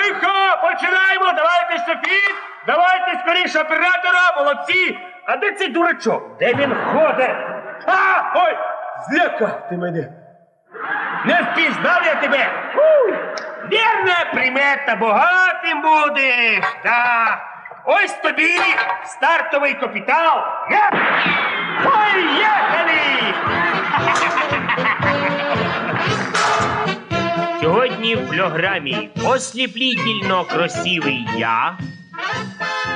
Тихо, починаємо, давайте Софіт, давайте скоріше оператора, молодці. А де цей дурачок? Де він ходить? А, ой, злякав ти мене. Не впізнав я тебе. Фу! Вірна примета, багатим будеш. Так. Ось тобі стартовий капітал. Я... Поїхали! В програмі осліплітельно красивий я,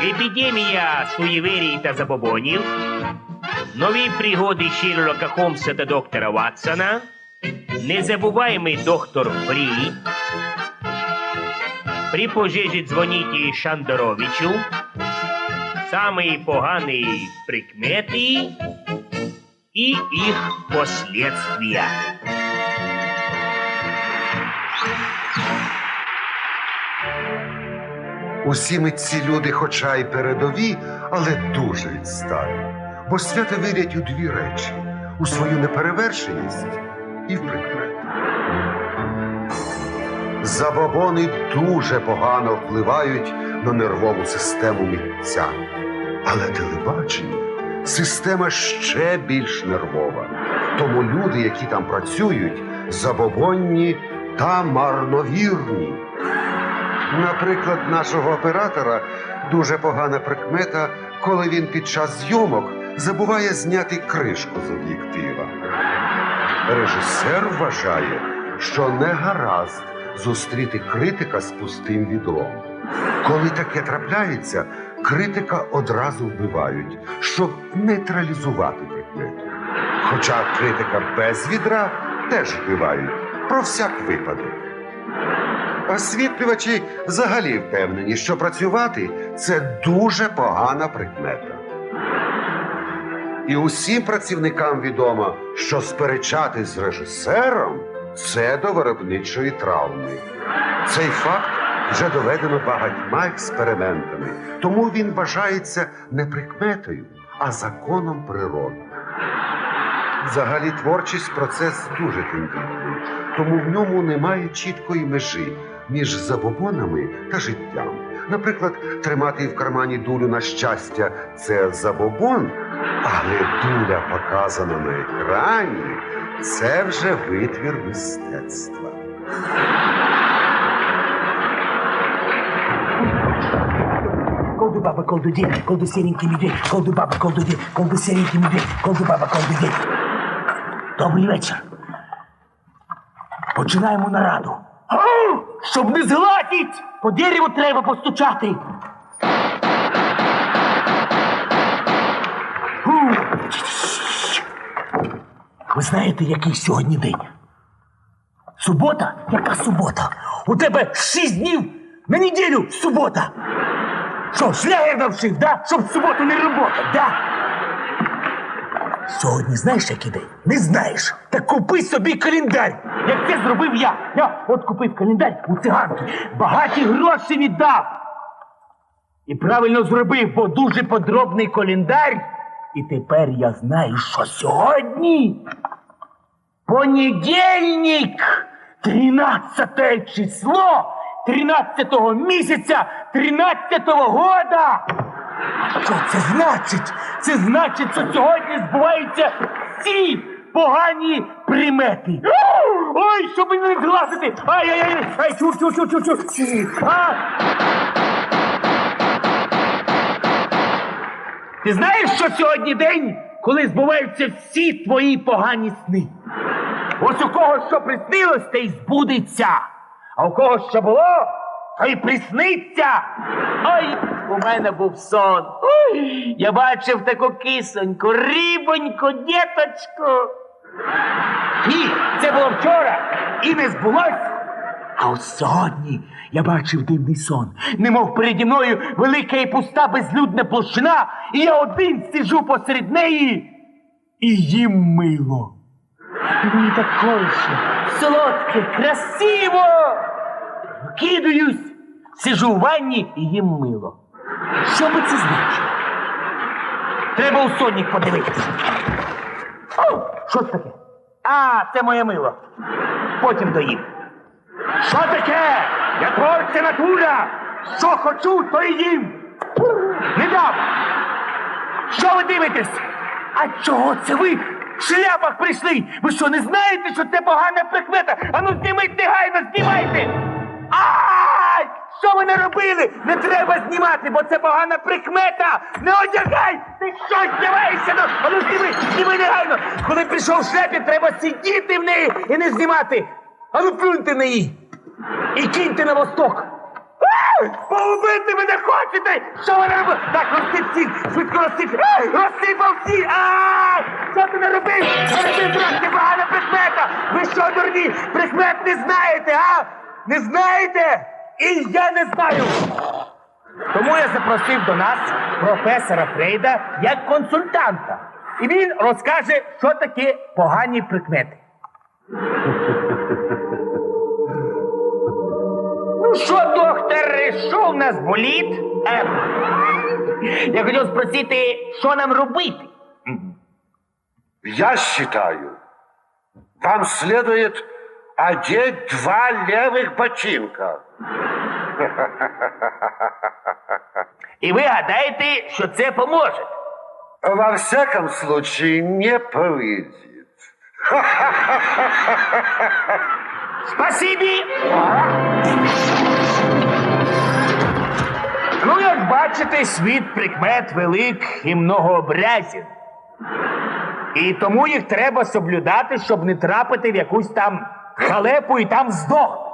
епідемія суєвирій та забобонів, нові пригоди Шерлока Холмса та доктора Ватсона, незабуваємий доктор Фрі, при пожежі дзвоніть Шандоровичу, самі погані прикмети і їх последствия. Усі ми ці люди, хоча й передові, але дуже відсталі. Бо свято вірять у дві речі: у свою неперевершеність і в прикмети. Забобони дуже погано впливають на нервову систему митця. Але телебачення система ще більш нервова. Тому люди, які там працюють, забобонні та марновірні. Наприклад, нашого оператора дуже погана прикмета, коли він під час зйомок забуває зняти кришку з об'єктива. Режисер вважає, що не гаразд зустріти критика з пустим відром. Коли таке трапляється, критика одразу вбивають, щоб нейтралізувати прикмету. Хоча критика без відра теж вбивають про всяк випадок. Освітлювачі взагалі впевнені, що працювати це дуже погана прикмета. І усім працівникам відомо, що сперечатись з режисером це до виробничої травми. Цей факт вже доведено багатьма експериментами, тому він вважається не прикметою, а законом природи. Взагалі творчість процес дуже тендітний, тому в ньому немає чіткої межі між забобонами та життям. Наприклад, тримати в кармані дулю на щастя це забобон, але дуля показана на екрані це вже витвір мистецтва. Колду баба, колду дед, колду серенький медведь, колду баба, колду дед, колду серенький медведь, колду баба, колду дед. Добрий вечір. Починаємо нараду. Ау! Щоб не згладіть, по дереву треба постучати. Ви знаєте, який сьогодні день? Субота? Яка субота? У тебе шість днів на неділю субота. Що, шлягер навшив, да? Щоб в суботу не робота, да? Сьогодні знаєш, який день? Не знаєш. Так купи собі календар. Як це зробив я. Я от купив календар у циганки. Багаті гроші віддав. І правильно зробив, бо дуже подробний календар. І тепер я знаю, що сьогодні понедільник, 13 число 13 місяця 13-го года. Що це значить? Це значить, що сьогодні збуваються всі погані примети. Ой, щоб не згласити! Ай-яй-яй! Ай, чур, чур, чур, чур, чур! А! Ти знаєш, що сьогодні день, коли збуваються всі твої погані сни? Ось у кого що приснилось, те й збудеться. А у кого що було, то й присниться. Ой, у мене був сон. Ой, я бачив таку кисоньку, рибоньку, діточку. Ні, це було вчора і не збулось. А от сьогодні я бачив дивний сон, немов переді мною велика і пуста безлюдна площина, і я один сиджу посеред неї і їм мило. І мені так колше, солодке, красиво. Кидаюсь, сижу в ванні і їм мило. Що би це значило? Треба у сонник подивитися. О, що це таке? А, це моє мило. Потім доїм. Що таке? Я творця натура! Що хочу, то і їм! Не дам! Що ви дивитесь? А чого це ви в шляпах прийшли? Ви що, не знаєте, що це погана прикмета? Ану зніміть негайно, знімайте! Ай! Що ви не робили? Не треба знімати, бо це погана прикмета! Не одягай! Ти що знімаєшся? Ну, ану зніми, зніми негайно! Коли прийшов в шляпі, треба сидіти в неї і не знімати! Ану плюньте на її! І киньте на восток! А! Поубити мене хочете! Що ви не робите? Так, розсип всіх! Швидко розсип! А! Розсипав всіх! А! Що ти не робив? Робив трохи погана прикмета! Ви що, дурні? Прикмет не знаєте, а? Не знаєте? І я не знаю! Тому я запросив до нас професора Фрейда як консультанта. І він розкаже, що таке погані прикмети. Ну що, доктор, що в нас болить? Ем, я хотів спросити, що нам робити? Я считаю, вам следует одеть два левых ботинка. І ви гадаєте, що це поможе? Во всяком случае, не повредит. Спасибі! Ну, як бачите, світ прикмет велик і многообразен. І тому їх треба соблюдати, щоб не трапити в якусь там халепу і там здохнути.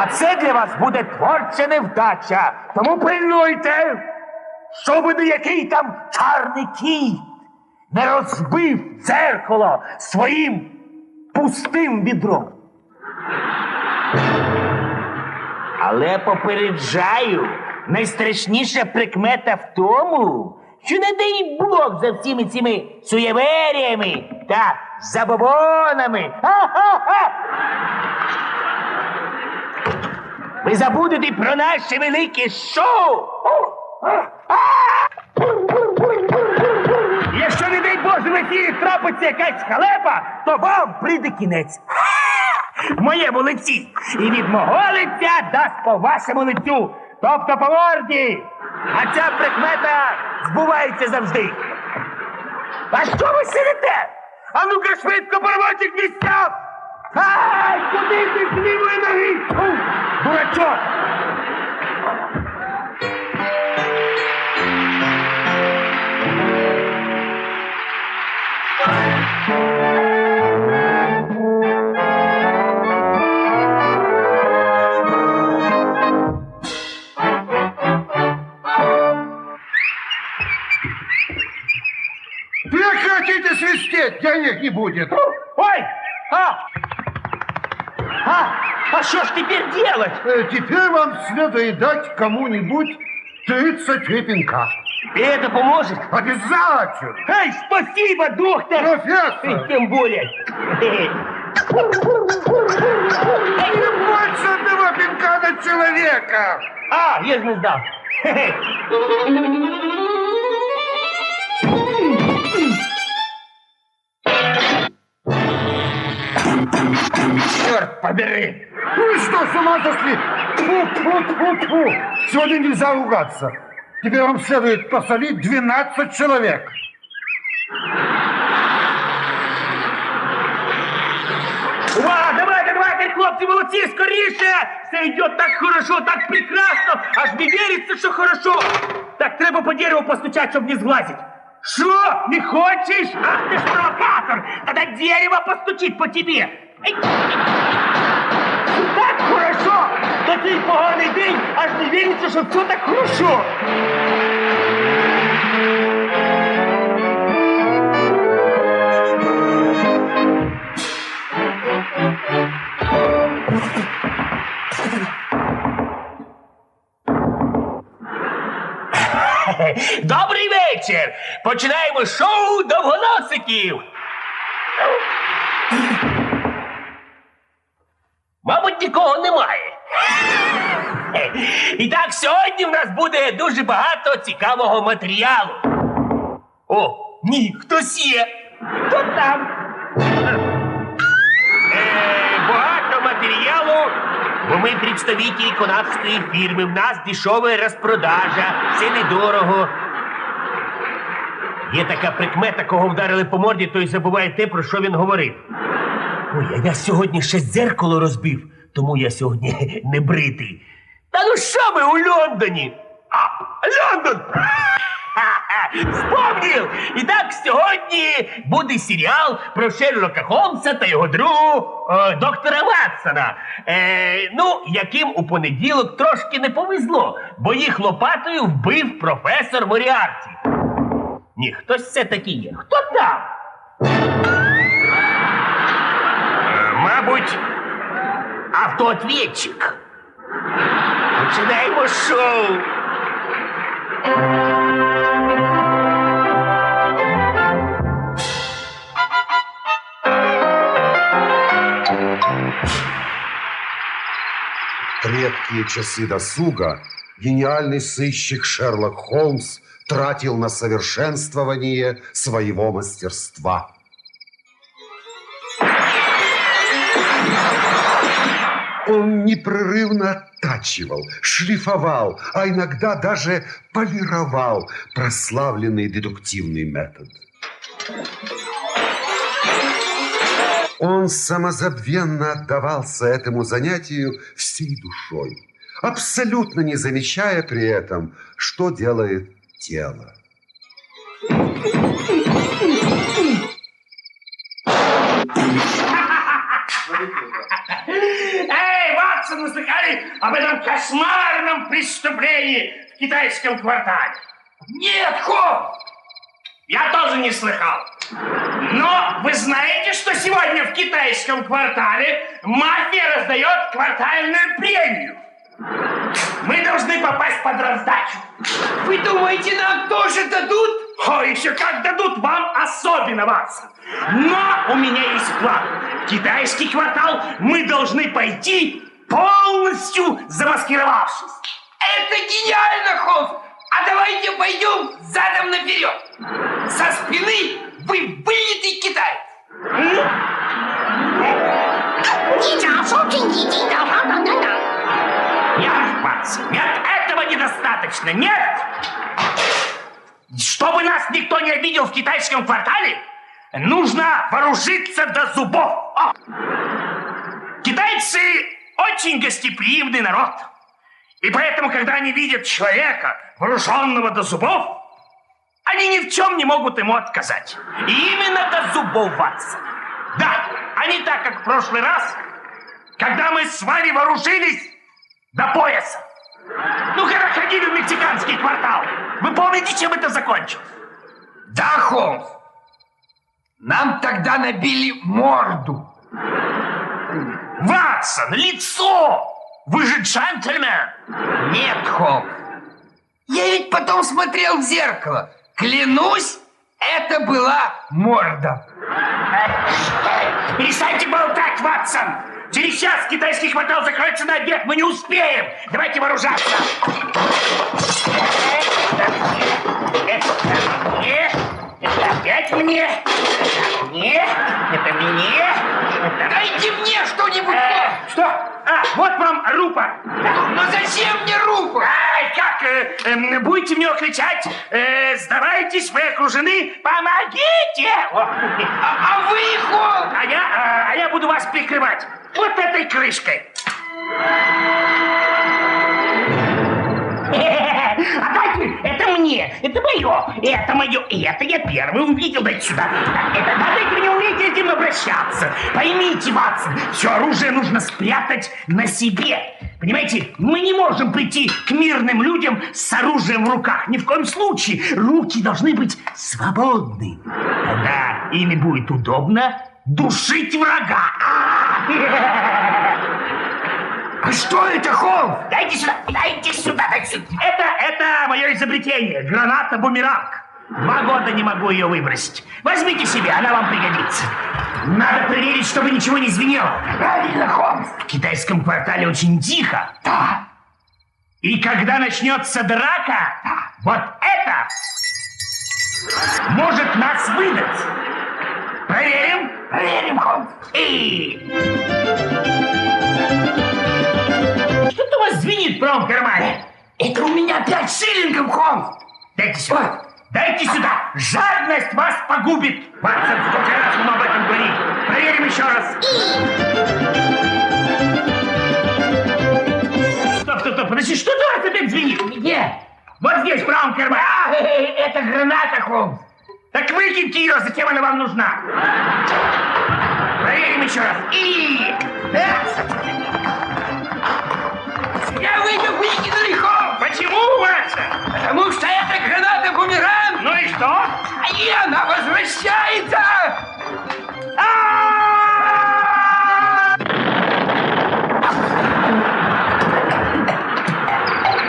А це для вас буде творча невдача. Тому пильнуйте, щоб ніякий там чарний кіт не розбив дзеркало своїм пустим відром. Але попереджаю, найстрашніша прикмета в тому, що не дай Бог за всіми цими суєверіями та забобонами. Ха-ха-ха! Ви забудете про наше велике шоу. Якщо, не дай Боже, в ефірі трапиться якась халепа, то вам прийде кінець. В моєму лиці. І від мого лиця дасть по вашому лицю. Тобто по морді. А ця прикмета збувається завжди. А що ви сидите? А ну-ка швидко по робочих місцях! Ай, куди ти з лівої ноги? Фу, Дурачок! Прекратите свистеть, денег не будет. А! Что ж теперь делать? Э, Теперь вам следует дать кому-нибудь 30 репинка. И это поможет? Обязательно. Эй, спасибо, доктор! И Профессор, тем более. не больше одного пинка на человека. А, я же Черт побери! Вы что, с ума сошли? Тьфу, тьфу, тьфу, тьфу. Сегодня нельзя ругаться. Теперь вам следует посолить 12 человек. Увага, давайте, давайте, хлопці, молодці, скоріше! Все йде так хорошо, так прекрасно, аж не віриться, що хорошо. Так треба по дереву постучать, щоб не зглазить. Що, не хочеш? Ах ти ж провокатор! Тогда дерево постучить по тебе. Так хорошо! Такий поганий день, аж не віриться, що все так хорошо. Добрий вечір! Починаємо шоу довгоносиків. Нікого немає. І так, сьогодні в нас буде дуже багато цікавого матеріалу. О, ні, хтось є. Хто там? Е, багато матеріалу Бо ми представителі канадської фірми, в нас дешова розпродажа, все недорого. Є така прикмета, кого вдарили по морді, той забуває те, про що він говорив. Ой, а я сьогодні ще дзеркало розбив, тому я сьогодні не бритий. Та ну що ми у Лондоні? А, Лондон! Вспомнив! І так сьогодні буде серіал про Шерлока Холмса та його другу е, доктора Ватсона. Е, ну, яким у понеділок трошки не повезло, бо їх лопатою вбив професор Моріарті. Ні, хтось все-таки є. Хто там? Е, Мабуть, автоответчик. Починаємо шоу. Редкие часы досуга гениальный сыщик Шерлок Холмс тратил на совершенствование своего мастерства. Непрерывно оттачивал, шлифовал, а иногда даже полировал прославленный дедуктивный метод. Он самозабвенно отдавался этому занятию всей душой, абсолютно не замечая при этом, что делает тело. Эй, Ватсон, вы слыхали об этом кошмарном преступлении в китайском квартале? Нет, Холмс! Я тоже не слыхал. Но вы знаете, что сегодня в китайском квартале мафия раздает квартальную премию? Мы должны попасть под раздачу. Вы думаете, нам тоже дадут? О, еще как дадут, вам особенно, Ватсон. Но у меня есть план. В китайский квартал мы должны пойти полностью замаскировавшись. Это гениально, Холмс! А давайте пойдем задом наперед. Со спины вы вылитый китаец. Нет, Ватсон, нет, этого недостаточно, нет! Чтобы нас никто не обидел в китайском квартале, нужно вооружиться до зубов. О! Китайцы очень гостеприимный народ. И поэтому, когда они видят человека, вооруженного до зубов, они ни в чем не могут ему отказать. И именно до зубов, Ватсон. Да, а не так, как в прошлый раз, когда мы с вами вооружились до пояса. Ну, когда ходили в мексиканский квартал. Вы помните, чем это закончилось? Да, Холмс. Нам тогда набили морду. Ватсон, лицо! Вы же джентльмен! Нет, Холмс. Я ведь потом смотрел в зеркало. Клянусь, это была морда. Перестаньте болтать, Ватсон! Через час китайский квартал закроется на обед, мы не успеем! Давайте вооружаться! Это мне, это опять мне, это мне, это мне. Дайте мне что-нибудь. Э, что? А, вот вам рупор! Но зачем мне руку? Ай, как? э, эм, будете в него кричать? Э, сдавайтесь, вы окружены, помогите! О. А, а вы, Холмс? А я, а, а я буду вас прикрывать вот этой крышкой. Мне, это мое, это мое, и это я первый увидел, дайте сюда. Это, дайте вы не умеете этим обращаться. Поймите, Ватсон, все оружие нужно спрятать на себе. Понимаете, мы не можем прийти к мирным людям с оружием в руках. Ни в коем случае. Руки должны быть свободны. Тогда ими будет удобно душить врага. А что это, Холмс? Дайте сюда, дайте сюда, дайте сюда. Это, это мое изобретение, граната-бумеранг. Два года не могу ее выбросить. Возьмите себе, она вам пригодится. Надо проверить, чтобы ничего не звенело. Правильно, Холмс. В китайском квартале очень тихо. Да. И когда начнется драка, вот это может нас выдать. Проверим? Проверим, Холмс. И... звенит, промфермане? Это у меня пять шиллингов, Холмс. Дайте сюда! Дайте сюда! Жадность вас погубит! Ватсон, сколько раз вам об этом говорить? Проверим еще раз. Стоп, стоп, стоп, подожди, что у вас опять звенит? Где? Вот здесь, в правом кармане. А, э, э, это граната, Холмс. Так выкиньте ее, зачем она вам нужна? Проверим еще раз. И... Раз. Я выйду, выкинули, Холмс. Почему, Ватсон? Потому что это граната бумеранг. Ну и что? И она возвращается. А!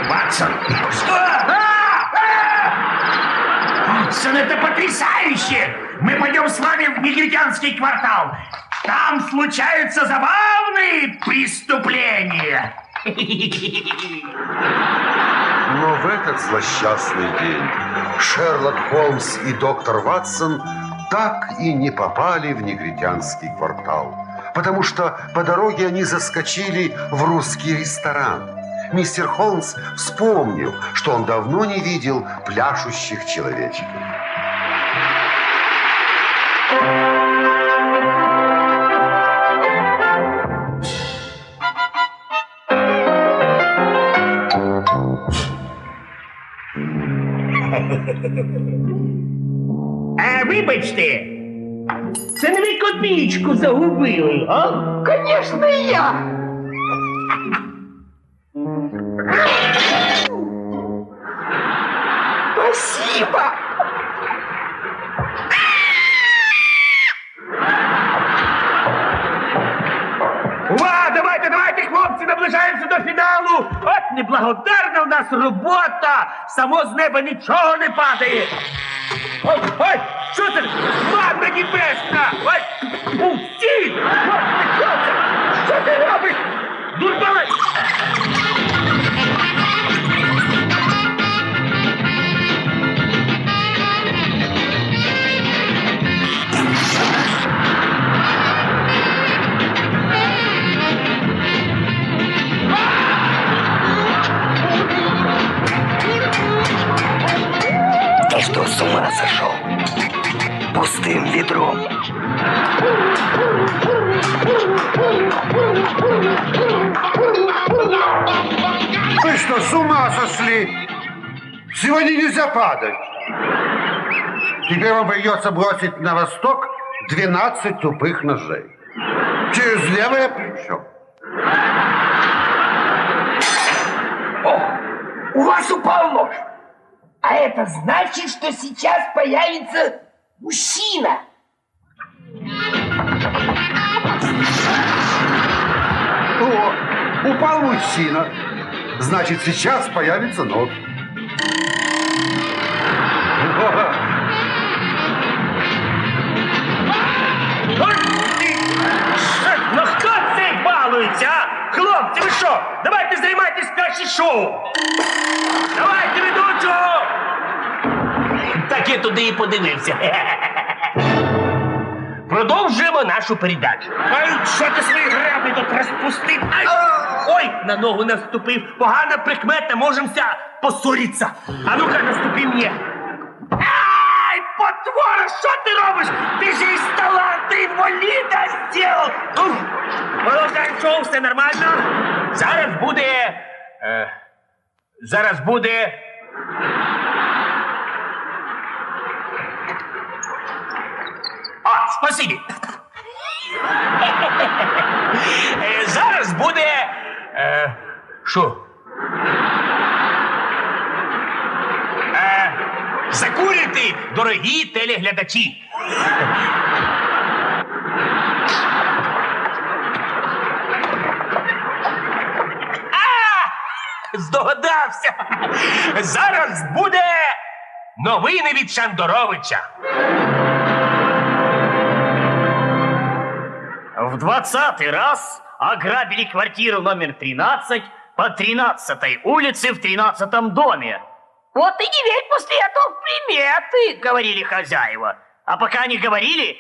Ватсон! Что? А! А! Ватсон, это потрясающе! Мы пойдем с вами в негритянский квартал. Там случаются забавные преступления. Но в этот злосчастный день Шерлок Холмс и доктор Ватсон так и не попали в негритянский квартал, потому что по дороге они заскочили в русский ресторан. Мистер Холмс вспомнил, что он давно не видел пляшущих человечков. А вибачте, це не ви копійку загубили, а? Конечно, я. От в нас робота. Само з неба нічого не падає. Ой, ой, що це? Ладно, небесна! Ой, Усі! Що? Ти робиш? Дурбалець! Что, с ума сошел? Пустым ведром. Вы что, с ума сошли? Сегодня нельзя падать. Теперь вам придется бросить на восток 12 тупых ножей. Через левое плечо. О, у вас упал нож. А это значит, что сейчас появится мужчина. О, упал мужчина. Значит, сейчас появится нож. Ну хто цей балується, а? Хлопці, ви що? Давайте займайтесь краще шоу! Давайте ведучого! Так я туди і подивився. Продовжуємо нашу передачу. Ай, що ти свої граби тут розпустив? Ай! Ой, на ногу наступив. Погана прикмета, можемся поссориться. А ну-ка, наступи мені. Ай, потвора, що ти робиш? Ти же із таланта інваліда зробив. Продовжуємо шоу, все нормально. Зараз буде... Е, зараз буде... А, спасибі. Е, Зараз буде. Е, Що? Е, Закурити, дорогі телеглядачі. Здогадався. Зараз буде новини від Шандоровича. В двадцатый раз ограбили квартиру номер 13 по 13 улице в 13 доме. Вот и не верь после этого в приметы, говорили хозяева. А пока они говорили,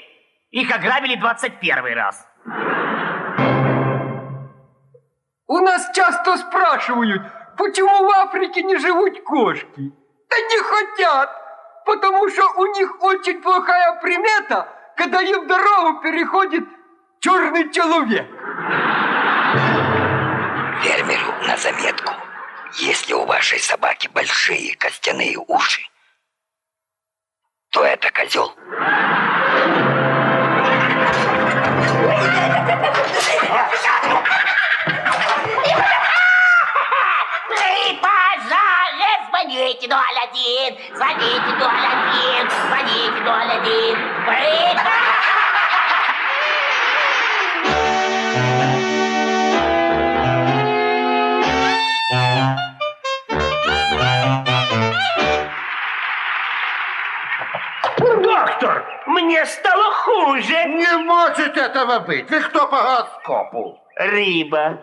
их ограбили 21 раз. У нас часто спрашивают, почему в Африке не живут кошки. Да не хотят, потому что у них очень плохая примета, когда им дорогу переходит черный человек. Фермеру на заметку. Если у вашей собаки большие костяные уши, то это козел. Звоните 01, звоните 01, звоните 01. Вы, Доктор, мне стало хуже. Не может этого быть. Вы кто по гороскопу? Рыба.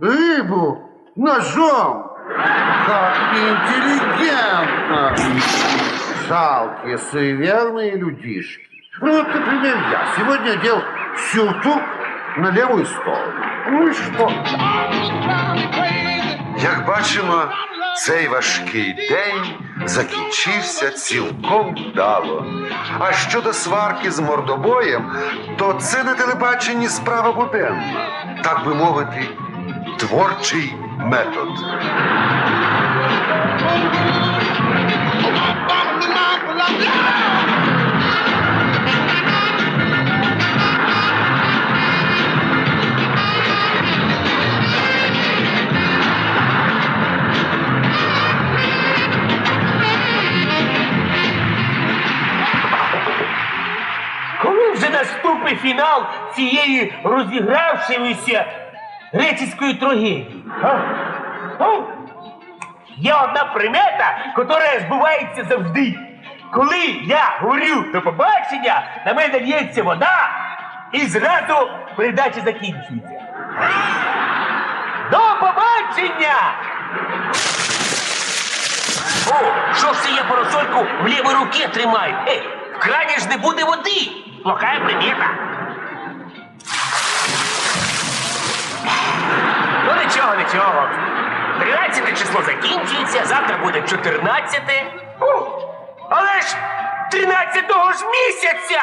Рыбу ножом. Как неинтеллигентно. Жалкие, суеверные людишки. Ну вот, например, я сегодня одел сюртук на левую сторону. Ну и что? Як бачимо, цей важкий день закінчився цілком вдало. А щодо сварки з мордобоєм, то це на телебаченні справа буденна, так би мовити, творчий метод. Коли вже наступить фінал цієї розігравшоїся А? А? Є одна примета, яка збувається завжди. Коли я говорю до побачення, на мене лється вода, і зразу передача закінчується. До побачення! О, що ж це я парасольку в лівій руці тримаю? Ей, в крані ж не буде води. Плохая примета. Нічого, нічого. 13 число закінчується, завтра буде 14. Але ж 13 ж місяця!